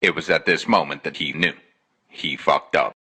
It was at this moment that he knew. He fucked up.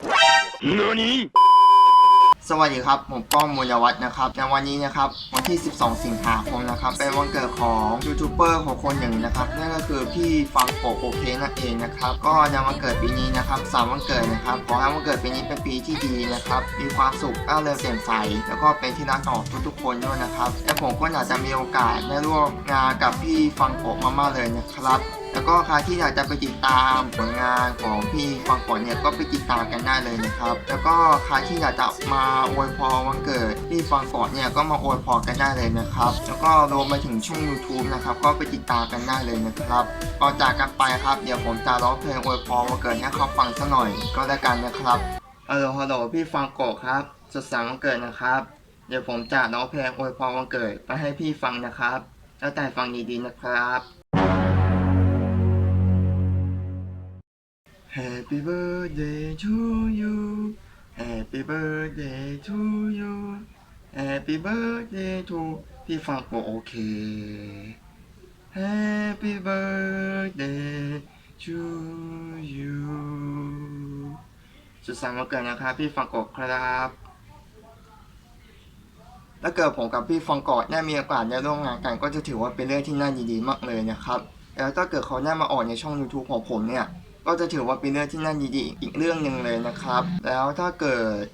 สวัสดีครับ ผมป้องมูลวัฒน์นะครับในวันนี้นะครับ วันที่ 12 สิงหาคมนะครับ เป็นวันเกิดของยูทูบเบอร์ของคนหนึ่งนะครับ นั่นก็คือพี่ฟังโกะโอเคนั่นเองนะครับ ก็ในวันเกิดปีนี้นะครับสามวันเกิดนะครับ ขอให้วันเกิดปีนี้เป็นปีที่ดีนะครับ มีความสุขร่าเริงเปี่ยมใส แล้วก็เป็นที่รักของทุกๆคนด้วยนะครับ และผมก็อยากจะมีโอกาสได้ร่วมงานกับพี่ฟังโกะมากๆเลยนะครับ แล้วก็ใครที่อยากจะไปติดตามผลงานของพี่ฟังก่อนเนี่ยก็ไปติดตามกันได้เลยนะครับ แล้วก็ใครที่อยากจะมาอวยพรวันเกิดพี่ฟังก่อนเนี่ยก็มาอวยพรกันได้เลยนะครับ แล้วก็รวมไปถึงช่อง YouTube นะครับก็ไปติดตามกันได้เลยนะครับก่อนจากกันไปครับเดี๋ยวผมจะร้องเพลงอวยพรวันเกิดให้เขาฟังสักหน่อยก็แล้วกันนะครับฮัลโหลฮัลโหลพี่ฟังโกะครับสุดสันต์วันเกิดนะครับ เดี๋ยวผมจะร้องเพลงอวยพรวันเกิดไปให้พี่ฟังนะครับ แล้วแต่ฟังดีๆนะครับ Happy birthday to you Happy birthday to you Happy birthday to พี่ฟังโกโอเค Happy birthday to you สุดสันต์วันเกิดนะครับพี่ฟังโกครับถ้าเกิดผมกับพี่ฟังโกะได้มีโอกาสได้ร่วมงานกัน ก็จะถือว่าเป็นเรื่องที่น่ายินดีมากเลยนะครับ แล้วถ้าเกิดเขาได้มาออกในช่อง YouTube ของผมเนี่ย ก็จะถือว่าเป็นเรื่องที่น่ายินดีอีกเรื่องหนึ่งเลยนะครับ แล้วถ้าเกิด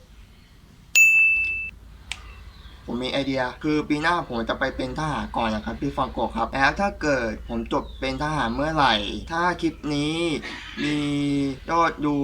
ผมมีไอเดีย คือปีหน้าผมจะไปเป็นทหารก่อนนะครับพี่ฟังโกะครับแล้วถ้าเกิดผมจบเป็นทหารเมื่อไหร่ ถ้าคลิปนี้มียอดดู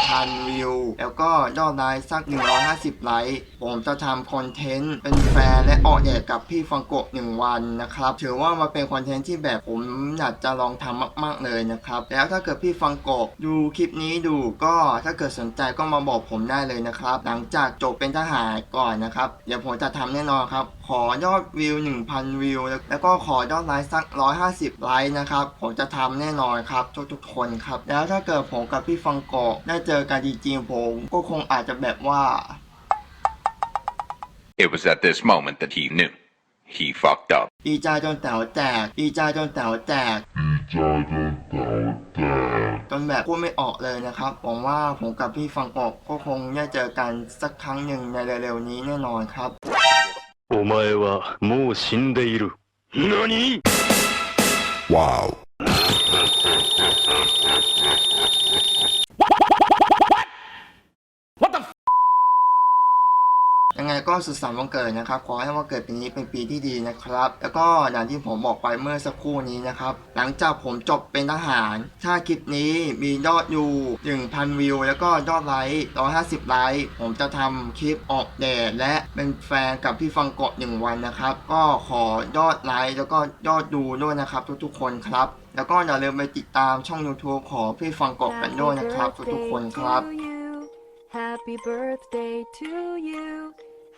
1,000 วิว แล้วก็ยอดไลค์สัก 150 ไลค์ ผมจะทำคอนเทนต์เป็นแฟนและออกเดทกับพี่ฟังโกะ1วันนะครับ ถือว่ามาเป็นคอนเทนต์ที่แบบผมอยากจะลองทำมาก ๆ เลยนะครับ แล้วถ้าเกิดพี่ฟังโกะดูคลิปนี้ดูก็ถ้าเกิดสนใจก็มาบอกผมได้เลยนะครับ หลังจากจบเป็นทหารก่อนนะครับ เดี๋ยวผมจะทำน่นอนครับ ขอยอดวิว 1,000 วิว แล้วก็ขอยอดไลค์สัก 150 ไลค์นะครับ ผมจะทำแน่นอนครับทุกๆคนครับ แล้วถ้าเกิดผมกับพี่ฟังโกะได้เจอกันจริงๆผม ก็คงอาจจะแบบว่า It was at this moment that he knew. He fucked up. ดีใจจนแต๋วแตกดีใจจนแต๋วแตกจนแบบพูดไม่ออกเลยนะครับผมว่าผมกับพี่ฟังกอกก็คงได้เจอกันสักครั้งหนึ่งในเร็วๆนี้แน่นอนครับ お前はもう死んでいる。何？Wow. ก็สุดสันต์วันเกิดนะครับ ขอให้วันเกิดปีนี้เป็นปีที่ดีนะครับ แล้วก็อย่างที่ผมบอกไปเมื่อสักครู่นี้นะครับ หลังจากผมจบเป็นทหาร ถ้าคลิปนี้มียอดอยู่1,000 วิว แล้วก็ยอดไลค์150 ไลค์ผมจะทำคลิปออกแดดและเป็นแฟนกับพี่ฟังเกาะหนึ่งวันนะครับ ก็ขอยอดไลค์แล้วก็ยอดดูด้วยนะครับ ทุกๆคนครับแล้วก็อย่าลืมไปติดตามช่อง YouTube ของพี่ฟังเกาะกันด้วยนะครับ ทุกๆคนครับ Happy birthday to you.